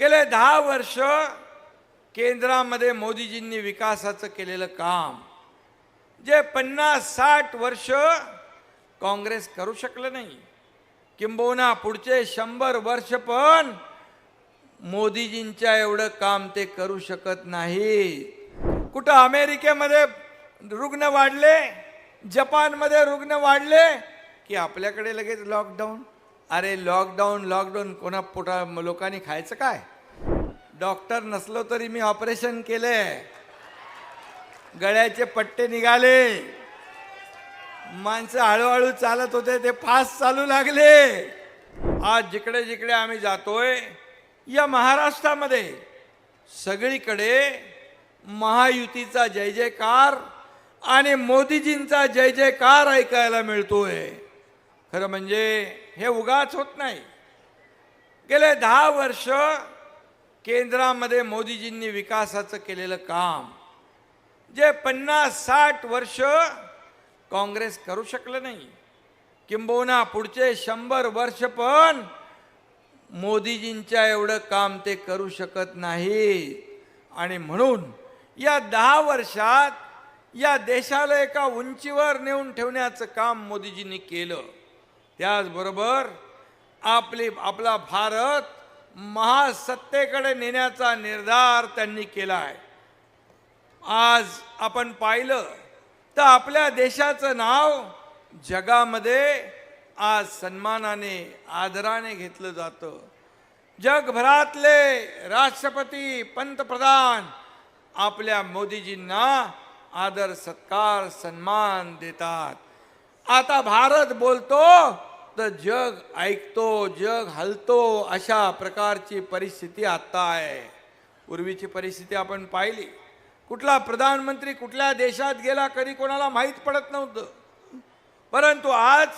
गेले दहा वर्ष केंद्रामध्ये मोदीजींनी विकासाचं केलेलं काम जे पन्नास साठ वर्ष काँग्रेस करू शकलं नाही. किंबहुना पुढचे शंभर वर्ष पण मोदीजींच्या एवढं काम ते करू शकत नाही कुठं अमेरिकेमध्ये रुग्ण वाढले जपानमध्ये रुग्ण वाढले की आपल्याकडे लगेच लॉकडाऊन अरे लॉकडाऊन लॉकडाऊन कोणा पोटा लोकांनी खायचं काय? डॉक्टर नसलो तरी मी ऑपरेशन केले गळ्याचे पट्टे निघाले. माणसं हळूहळू चालत होते ते फास्ट चालू लागले. आज जिकडे जिकडे आम्ही जातोय या महाराष्ट्रामध्ये सगळीकडे महायुतीचा जय जयकार आणि मोदीजींचा जय जयकार ऐकायला मिळतोय. खरं म्हणजे हे उगाच होत नाही. गेले दहा वर्ष केंद्रामध्ये मोदीजींनी विकासाचं केलेलं काम जे पन्नास साठ वर्ष काँग्रेस करू शकलं नाही. किंबहुना पुढचे शंभर वर्ष पण मोदीजींच्या एवढं काम ते करू शकत नाही आणि म्हणून या दहा वर्षात या देशाला एका उंचीवर नेऊन ठेवण्याचं काम मोदीजींनी केलं. त्याचबरोबर आपली आपला भारत महासत्तेकडे नेण्याचा निर्धार त्यांनी केला आहे. आज आपण पाहिलं तर आपल्या देशाचं नाव जगामध्ये आज सन्मानाने आदराने घेतलं जातं. जगभरातले राष्ट्रपती पंतप्रधान आपल्या मोदीजींना आदर सत्कार सन्मान देतात. आता भारत बोलतो तर जग ऐकतो जग हलतो अशा प्रकारची परिस्थिती आत्ता आहे. पूर्वीची परिस्थिती आपण पाहिली. कुठला प्रधानमंत्री कुठल्या देशात गेला कधी कोणाला माहीत पडत नव्हतं. परंतु आज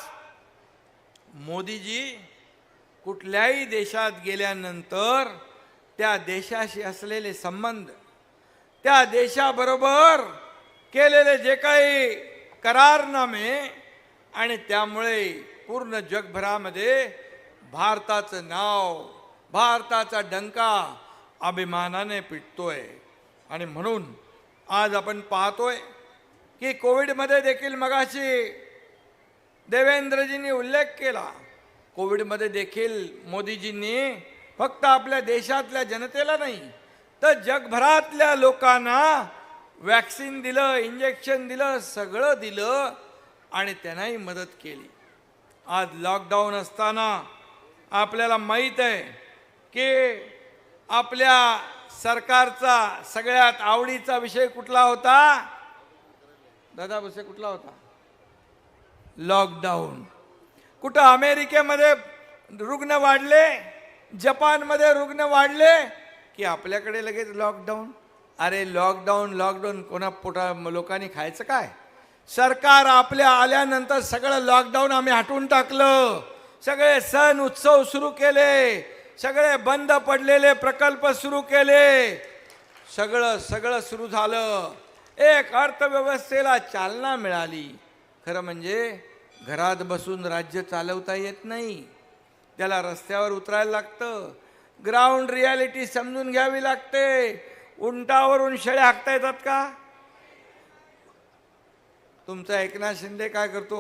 मोदीजी कुठल्याही देशात गेल्यानंतर त्या देशाशी असलेले संबंध त्या देशाबरोबर केलेले जे काही करारनामे आणि त्यामुळे पूर्ण जगभरामध्ये भारताचं नाव भारताचा डंका अभिमानाने पिटतोय. आणि म्हणून आज आपण पाहतोय की कोविडमध्ये देखील मगाशी देवेंद्रजींनी उल्लेख केला. कोविडमध्ये देखील मोदीजींनी फक्त आपल्या देशातल्या जनतेला नाही तर जगभरातल्या लोकांना वॅक्सिन दिलं इंजेक्शन दिलं सगळं दिलं. आणि त्यांनाही मदत केली. आज लॉकडाऊन असताना आपल्याला माहीत आहे की आपल्या सरकारचा सगळ्यात आवडीचा विषय कुठला होता? दादा विषय कुठला होता? लॉकडाऊन कुठं अमेरिकेमध्ये रुग्ण वाढले? जपानमध्ये रुग्ण वाढले? की आपल्याकडे लगेच लॉकडाऊन अरे लॉकडाऊन लॉकडाऊन कोणा पोटा लोकांनी खायचं काय? सरकार आपल्या आल्यानंतर सगळं लॉकडाऊन आम्ही हटवून टाकलं. सगळे सण उत्सव सुरू केले. सगळे बंद पडलेले प्रकल्प सुरू केले. सगळं सगळं सुरू झालं. एक अर्थव्यवस्थेला चालना मिळाली. खरं म्हणजे घरात बसून राज्य चालवता येत नाही. त्याला रस्त्यावर उतरायला लागतं. ग्राउंड रियालिटी समजून घ्यावी लागते. उंटावरून शेळ्या हाकता येतात का? तुमचा एकनाथ शिंदे काय करतो?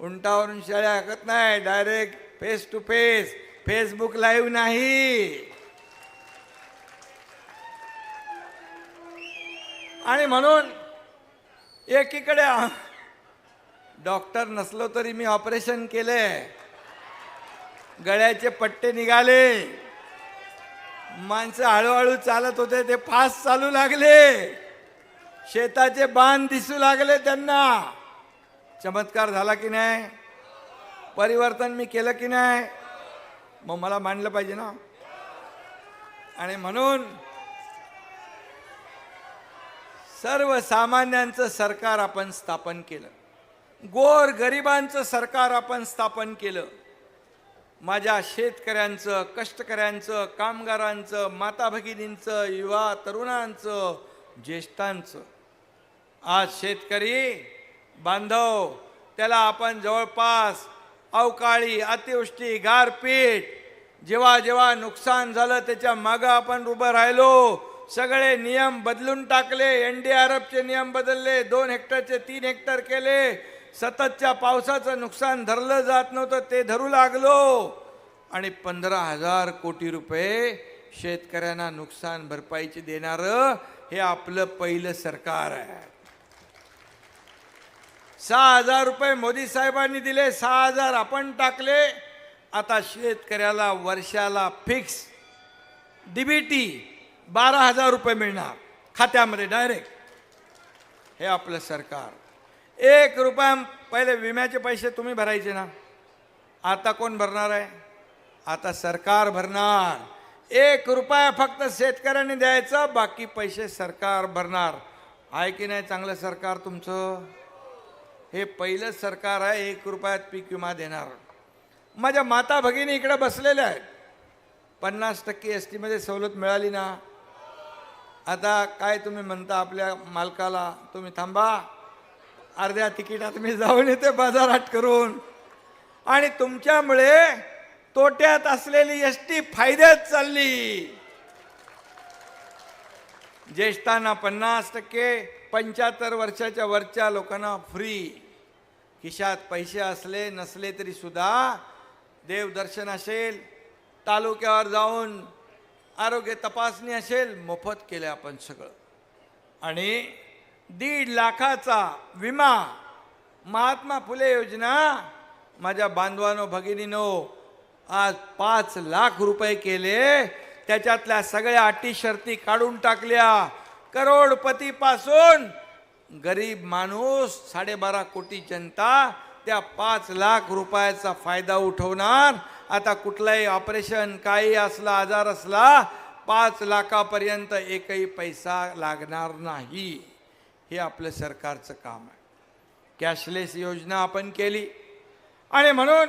उंटावरून शाळा हाकत नाही direct face to face Facebook live नाही. आणि म्हणून एकीकडे डॉक्टर नसलो तरी मी ऑपरेशन केले. गळ्याचे पट्टे निघाले. माणसं हळूहळू चालत होते ते फास्ट चालू लागले. शेताचे बांध दिसू लागले त्यांना. चमत्कार झाला की नाही? परिवर्तन मी केलं की नाही? मग मला मांडलं पाहिजे ना? आणि म्हणून सर्वसामान्यांचं सरकार आपण स्थापन केलं. गोर गरिबांचं सरकार आपण स्थापन केलं. माझ्या शेतकऱ्यांचं कष्टकऱ्यांचं कामगारांचं माता भगिनींचं युवा तरुणांचं ज्येष्ठांचं आज शेतकरी बांधव त्याला आपण जवळपास अवकाळी अतिवृष्टी गारपीट जेव्हा जेव्हा नुकसान झालं त्याच्या मागं आपण उभं राहिलो. सगळे नियम बदलून टाकले एन डी आर एफचे नियम बदलले दोन हेक्टरचे तीन हेक्टर केले. सततच्या पावसाचं नुकसान धरलं जात नव्हतं ते धरू लागलो. आणि पंधरा हजार कोटी रुपये शेतकऱ्यांना नुकसान भरपाईची देणारं हे आपलं पहिलं सरकार आहे. सहा हजार रुपये मोदी साहेबांनी दिले सहा हजार आपण टाकले. आता शेतकऱ्याला वर्षाला फिक्स डीबीटी बारा हजार रुपये मिळणार खात्यामध्ये डायरेक्ट हे आपलं सरकार. एक रुपया पहिले विम्याचे पैसे तुम्ही भरायचे ना. आता कोण भरणार आहे? आता सरकार भरणार. एक रुपया फक्त शेतकऱ्यांनी द्यायचा बाकी पैसे सरकार भरणार. आहे की नाही चांगलं सरकार तुमचं? हे पहिलं सरकार आहे एक रुपयात पीक विमा देणार. माझ्या माता भगिनी इकडे बसलेल्या आहेत. पन्नास टक्के एस टीमध्ये सवलत मिळाली ना? आता काय तुम्ही म्हणता आपल्या मालकाला? तुम्ही थांबा. अर्ध्या तिकिटात मी जाऊन येते बाजारात करून. आणि तुमच्यामुळे तोट्यात असलेली एस टी फायद्यात चालली. ज्येष्ठांना पन्नास टक्के पंच्याहत्तर वर्षाच्या वरच्या लोकांना फ्री खिशात पैसे असले नसले तरी सुद्धा देवदर्शन असेल तालुक्यावर जाऊन आरोग्य तपासणी असेल मोफत केले आपण सगळं. आणि दीड लाखाचा विमा महात्मा फुले योजना माझ्या बांधवानो भगिनीनो आज पाच लाख रुपये केले. त्याच्यातल्या सगळ्या अटी शर्ती काढून टाकल्या. करोडपतीपासून गरीब माणूस साडेबारा कोटी जनता त्या पाच लाख रुपयाचा फायदा उठवणार. आता कुठलाही ऑपरेशन काही असला आजार असला पाच लाखापर्यंत एकही पैसा लागणार नाही. हे आपलं सरकारचं काम आहे. कॅशलेस योजना आपण केली. आणि म्हणून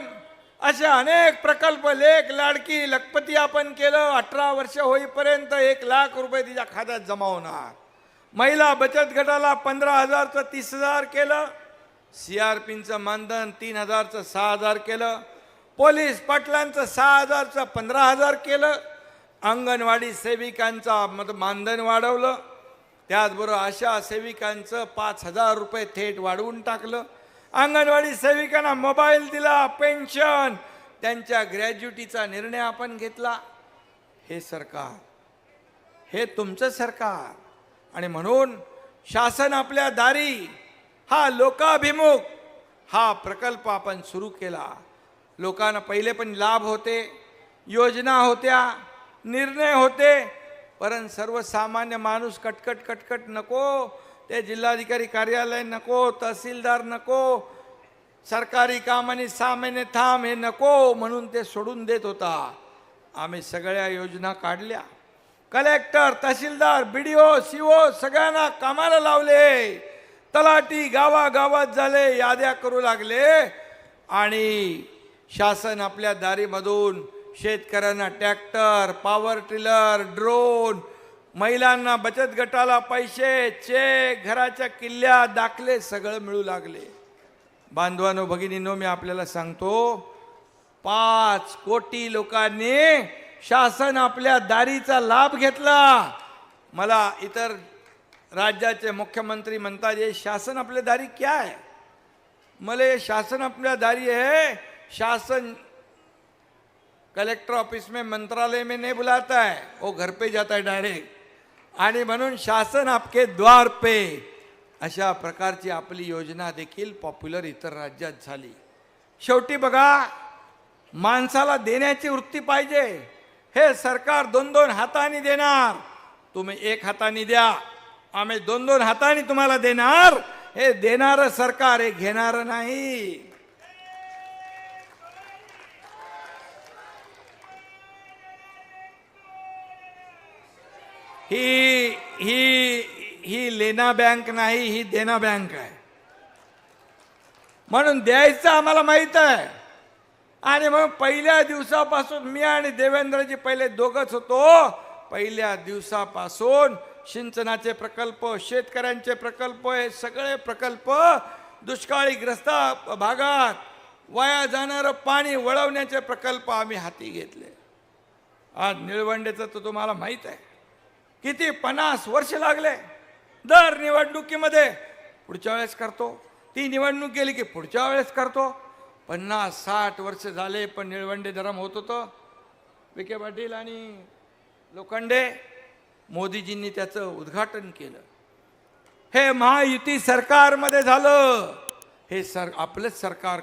असे अनेक प्रकल्प लेख लाडकी लखपती आपण केलं. अठरा वर्ष होईपर्यंत एक लाख रुपये तिच्या खात्यात जमा होणार. महिला बचत गटाला पंधरा हजारचं तीस हजार केलं. सी आर पीचं मानधन तीन हजारचं सहा हजार केलं. पोलीस पाटलांचं सहा हजारचं पंधरा हजार केलं. अंगणवाडी सेविकांचा मत मानधन वाढवलं. त्याचबरोबर अशा सेविकांचं पाच हजार रुपये थेट वाढवून टाकलं. अंगणवाडी सेविकांना मोबाईल दिला पेन्शन. त्यांच्या ग्रॅज्युटीचा निर्णय आपण घेतला. हे सरकार. हे तुमचं सरकार. आणि म्हणून शासन आपल्या दारी हा लोकाभिमुख हा प्रकल्प आपण सुरू केला. लोकांना पहिले पण लाभ होते योजना होत्या निर्णय होते परंतु सर्वसामान्य माणूस कटकट कटकट नको ते जिल्हाधिकारी कार्यालय नको तहसीलदार नको सरकारी काम आणि सहा महिने थांब हे नको म्हणून ते सोडून देत होता. आम्ही सगळ्या योजना काढल्या. Collector tehsildar B D O C O सगळ्यांना कामाला लावले. तलाटी गावागावात झाले याद्या करू लागले. आणि शासन आपल्या दारीमधून शेतकऱ्यांना ट्रॅक्टर पॉवर टिलर ड्रोन महिलांना बचत गटाला पैसे चेक घराच्या किल्ल्या दाखले सगळं मिळू लागले. बांधवानो भगिनीनो मी आपल्याला सांगतो पाच कोटी लोकांनी शासन आपल्या दारीचा लाभ घेतला. मला इतर राज्याचे मुख्यमंत्री म्हणतात हे शासन आपल्या दारी क्या आहे मला ये शासन अपना दारी है शासन कलेक्टर ऑफिस में मंत्रालय में नहीं बुलाता है. वो घर पे जाता है डायरेक्ट आणि म्हणून शासन आपके द्वार पे. अशा प्रकारची आपली योजना देखील पॉप्युलर इतर राज्यात झाली. शेवटी बघा माणसाला देण्याची वृत्ती पाहिजे. हे सरकार दोन दोन हाताने देणार. तुम्ही एक हाताने द्या आम्ही दोन दोन हाताने तुम्हाला देणार. हे देणार सरकार हे घेणार नाही. ही ही ही लेना बँक नाही ही देना बँक आहे. म्हणून द्यायचं आम्हाला माहीत आहे. आणि मग पहिल्या दिवसापासून मी आणि देवेंद्रजी पहिले दोघंच होतो. पहिल्या दिवसापासून सिंचनाचे प्रकल्प शेतकऱ्यांचे प्रकल्प हे सगळे प्रकल्प दुष्काळीग्रस्त भागात वाया जाणारं पाणी वळवण्याचे प्रकल्प आम्ही हाती घेतले. आज निळवंडेचं तर तुम्हाला माहीत आहे. किती पन्नास वर्ष लागले. दर निवडणुकीमध्ये पुढच्या वेळेस करतो. ती निवडणूक गेली की पुढच्या वेळेस करतो. पन्नास साठ वर्ष झाले पण निळवंडे धरम होत होतं. विखे पाटील आणि लोखंडे मोदीजींनी त्याचं उद्घाटन केलं. हे महायुती सरकारमध्ये झालं. हे सर आपलंच सरकार